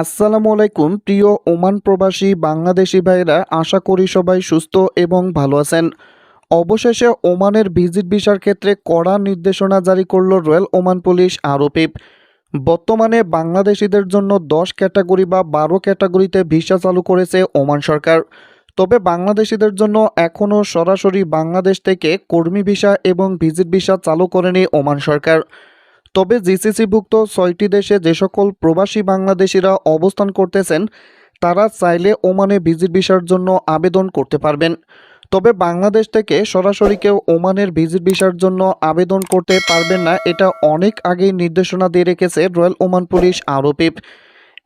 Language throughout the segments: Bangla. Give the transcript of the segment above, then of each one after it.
আসসালামু আলাইকুম, প্রিয় ওমান প্রবাসী বাংলাদেশি ভাইরা আশা করি সবাই সুস্থ এবং ভালো আছেন। অবশেষে ওমানের ভিজিট ভিসার ক্ষেত্রে কড়া নির্দেশনা জারি করল রয়্যাল ওমান পুলিশ আরোপিপ বর্তমানে বাংলাদেশিদের জন্য দশ ক্যাটাগরি বা বারো ক্যাটাগরিতে ভিসা চালু করেছে ওমান সরকার। তবে বাংলাদেশিদের জন্য এখনও সরাসরি বাংলাদেশ থেকে কর্মী ভিসা এবং ভিজিট ভিসা চালু করেনি ওমান সরকার। তবে জিসিসিভুক্ত ছয়টি দেশে যে সকল প্রবাসী বাংলাদেশিরা অবস্থান করতেছেন, তারা চাইলে ওমানে ভিজিট ভিসার জন্য আবেদন করতে পারবেন। তবে বাংলাদেশ থেকে সরাসরি কেউ ওমানের ভিজিট ভিসার জন্য আবেদন করতে পারবেন না, এটা অনেক আগেই নির্দেশনা দিয়ে রেখেছে রয়্যাল ওমান পুলিশ আরোপিপ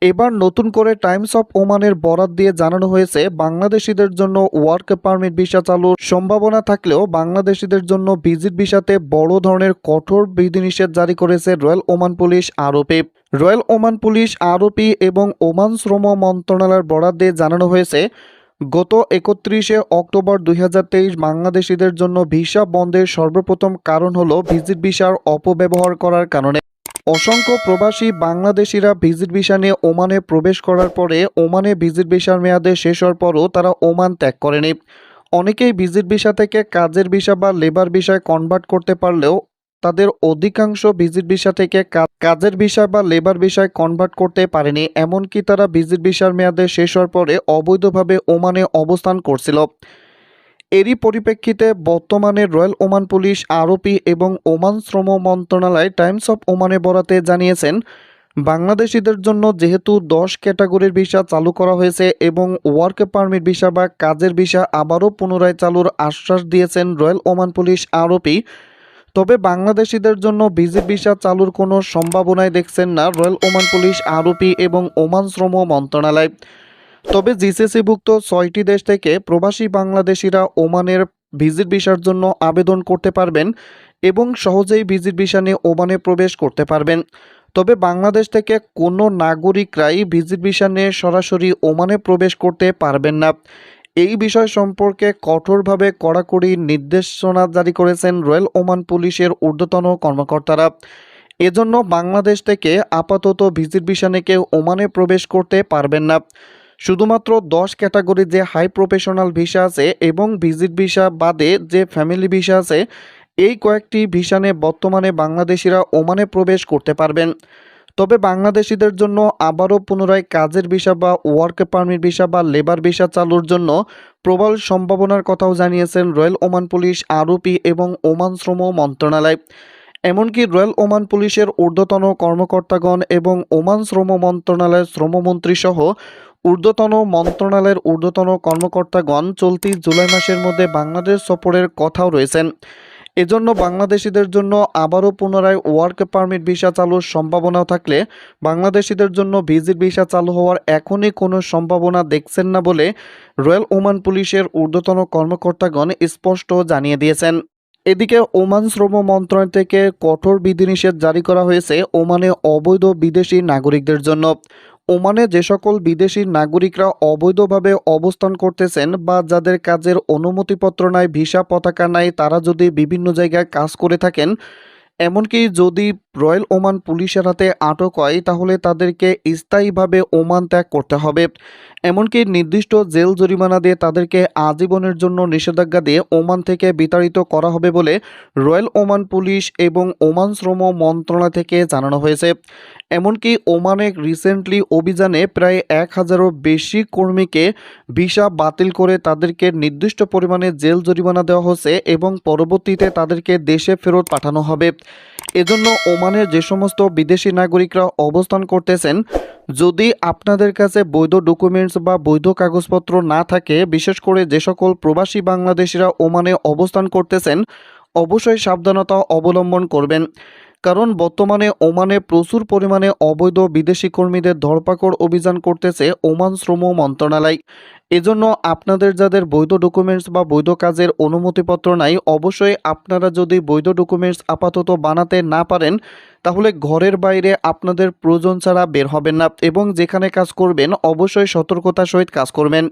এবার নতুন করে টাইমস অফ ওমানের বরাত দিয়ে জানানো হয়েছে, বাংলাদেশিদের জন্য ওয়ার্ক পারমিট ভিসা চালুর সম্ভাবনা থাকলেও বাংলাদেশিদের জন্য ভিজিট ভিসাতে বড় ধরনের কঠোর বিধিনিষেধ জারি করেছে royal Oman police ROP. Royal Oman police ROP এবং ওমান শ্রম মন্ত্রণালয়ের বরাত দিয়ে জানানো হয়েছে, গত একত্রিশে অক্টোবর দুই হাজার তেইশ বাংলাদেশিদের জন্য ভিসা বন্ধের সর্বপ্রথম কারণ হলো ভিজিট ভিসার অপব্যবহার করার কারণে। অসংখ্য প্রবাসী বাংলাদেশিরা ভিজিট ভিসা নিয়ে ওমানে প্রবেশ করার পরে ওমানে ভিজিট ভিসার মেয়াদে শেষ হওয়ার পরও তারা ওমান ত্যাগ করেনি। অনেকেই ভিজিট ভিসা থেকে কাজের ভিসা বা লেবার ভিসায় কনভার্ট করতে পারলেও তাদের অধিকাংশ ভিজিট ভিসা থেকে কাজের ভিসা বা লেবার ভিসায় কনভার্ট করতে পারেনি, এমনকি তারা ভিজিট ভিসার মেয়াদে শেষ হওয়ার পরে অবৈধভাবে ওমানে অবস্থান করছিল। এরই পরিপ্রেক্ষিতে বর্তমানে রয়্যাল ওমান পুলিশ আরোপি এবং ওমান শ্রম মন্ত্রণালয়, টাইমস অফ ওমানে বরাতে জানিয়েছেন, বাংলাদেশিদের জন্য যেহেতু দশ ক্যাটাগরির ভিসা চালু করা হয়েছে এবং ওয়ার্ক পারমিট ভিসা বা কাজের ভিসা আবারও পুনরায় চালুর আশ্বাস দিয়েছেন রয়্যাল ওমান পুলিশ আরোপি তবে বাংলাদেশিদের জন্য ভিজিট ভিসা চালুর কোনো সম্ভাবনাই দেখছেন না রয়্যাল ওমান পুলিশ আরোপি এবং ওমান শ্রম মন্ত্রণালয়। তবে জিসিসিভুক্ত ছয়টি দেশ থেকে প্রবাসী বাংলাদেশিরা ওমানের ভিজিট ভিসার জন্য আবেদন করতে পারবেন এবং সহজেই ভিজিট ভিসা নিয়ে ওমানে প্রবেশ করতে পারবেন। তবে বাংলাদেশ থেকে কোনো নাগরিকরাই ভিজিট ভিসা নিয়ে সরাসরি ওমানে প্রবেশ করতে পারবেন না। এই বিষয় সম্পর্কে কঠোরভাবে কড়াকড়ি নির্দেশনা জারি করেছেন রয়্যাল ওমান পুলিশের ঊর্ধ্বতন কর্মকর্তারা। এজন্য বাংলাদেশ থেকে আপাতত ভিজিট ভিসা নিয়ে কেউ ওমানে প্রবেশ করতে পারবেন না। শুধুমাত্র দশ ক্যাটাগরি যে হাই প্রফেশনাল ভিসা আছে এবং ভিজিট ভিসা বাদে যে ফ্যামিলি ভিসা আছে, এই কয়েকটি ভিসানে বর্তমানে বাংলাদেশিরা ওমানে প্রবেশ করতে পারবেন। তবে বাংলাদেশিদের জন্য আবারও পুনরায় কাজের ভিসা বা ওয়ার্ক পারমিট ভিসা বা লেবার ভিসা চালুর জন্য প্রবল সম্ভাবনার কথাও জানিয়েছেন রয়্যাল ওমান পুলিশ আরোপি এবং ওমান শ্রম মন্ত্রণালয়। এমনকি রয়্যাল ওমান পুলিশের ঊর্ধ্বতন কর্মকর্তাগণ এবং ওমান শ্রম মন্ত্রণালয়ের শ্রমমন্ত্রী সহ ঊর্ধ্বতন মন্ত্রণালয়ের ঊর্ধ্বতন কর্মকর্তাগণ চলতি জুলাই মাসের মধ্যে বাংলাদেশ সফরের কথাও রয়েছেন। এজন্য বাংলাদেশিদের জন্য আবারও পুনরায় ওয়ার্ক পারমিট ভিসা চালুর সম্ভাবনা থাকলে বাংলাদেশিদের জন্য ভিজিট ভিসা চালু হওয়ার এখনই কোনো সম্ভাবনা দেখছেন না বলে রয়্যাল ওমান পুলিশের ঊর্ধ্বতন কর্মকর্তাগণ স্পষ্ট জানিয়ে দিয়েছেন। এদিকে ওমান শ্রম মন্ত্রণালয় থেকে কঠোর বিধিনিষেধ জারি করা হয়েছে ওমানে অবৈধ বিদেশি নাগরিকদের জন্য। ওমানে যে সকল বিদেশি নাগরিকরা অবৈধভাবে অবস্থান করতেছেন বা যাদের কাজের অনুমতিপত্র নাই, ভিসা পতাকা নাই, তারা যদি বিভিন্ন জায়গায় কাজ করে থাকেন, এমনকি যদি রয়্যাল ওমান পুলিশের হাতে আটক হয়, তাহলে তাদেরকে স্থায়ীভাবে ওমান ত্যাগ করতে হবে। এমনকি নির্দিষ্ট জেল জরিমানা দিয়ে তাদেরকে আজীবনের জন্য নিষেধাজ্ঞা দিয়ে ওমান থেকে বিতাড়িত করা হবে বলে রয়্যাল ওমান পুলিশ এবং ওমান শ্রম মন্ত্রণালয় থেকে জানানো হয়েছে। এমনকি ওমানে রিসেন্টলি অভিযানে প্রায় এক হাজারও বেশি কর্মীকে ভিসা বাতিল করে তাদেরকে নির্দিষ্ট পরিমাণে জেল জরিমানা দেওয়া হচ্ছে এবং পরবর্তীতে তাদেরকে দেশে ফেরত পাঠানো হবে। এজন্য ওমানের যে সমস্ত বিদেশি নাগরিকরা অবস্থান করতেছেন, যদি আপনাদের কাছে বৈধ ডকুমেন্টস বা বৈধ কাগজপত্র না থাকে, বিশেষ করে যে সকল প্রবাসী বাংলাদেশিরা ওমানে অবস্থান করতেছেন, অবশ্যই সাবধানতা অবলম্বন করবেন। কারণ বর্তমানে ওমানে প্রচুর পরিমাণে অবৈধ বিদেশি কর্মীদের ধরপাকড় অভিযান করতেছে ওমান শ্রম মন্ত্রণালয়। এজন্য আপনাদের যাদের বৈধ ডকুমেন্টস বা বৈধ কাজের অনুমতিপত্র নাই, অবশ্যই আপনারা যদি বৈধ ডকুমেন্টস আপাতত বানাতে না পারেন, তাহলে ঘরের বাইরে আপনাদের প্রয়োজন ছাড়া বের হবেন না এবং যেখানে কাজ করবেন, অবশ্যই সতর্কতার সহিত কাজ করবেন।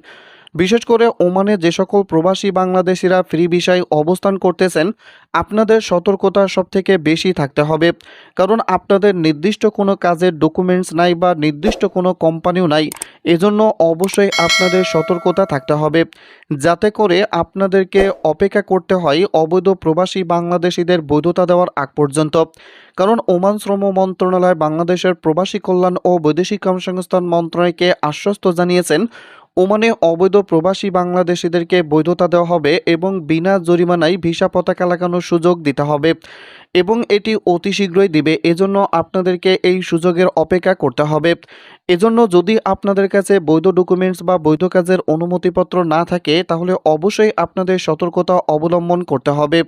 বিশেষ করে ওমানে যে সকল প্রবাসী বাংলাদেশিরা ফ্রি ভিসায় অবস্থান করতেছেন, আপনাদের সতর্কতা সব থেকে বেশি থাকতে হবে। কারণ আপনাদের নির্দিষ্ট কোনো কাজের ডকুমেন্টস নাই বা নির্দিষ্ট কোনো কোম্পানিও নাই, এজন্য অবশ্যই আপনাদের সতর্কতা থাকতে হবে। যাতে করে আপনাদেরকে অপেক্ষা করতে হয় অবৈধ প্রবাসী বাংলাদেশিদের বৈধতা দেওয়ার আগ পর্যন্ত। কারণ ওমান শ্রম মন্ত্রণালয় বাংলাদেশের প্রবাসী কল্যাণ ও বৈদেশিক কর্মসংস্থান মন্ত্রণালয়কে আশ্বস্ত জানিয়েছেন ওমানে অবৈধ প্রবাসী বাংলাদেশিদেরকে বৈধতা দেওয়া হবে এবং বিনা জরিমানায় ভিসা পতাকা লাগানোর সুযোগ দিতে হবে। এবং এটি অতি শীঘ্রই দিবে। এজন্য আপনাদেরকে এই সুযোগের অপেক্ষা করতে হবে। এজন্য যদি আপনাদের কাছে বৈধ ডকুমেন্টস বা বৈধ কাজের অনুমতিপত্র না থাকে, তাহলে অবশ্যই আপনাদের সতর্কতা অবলম্বন করতে হবে।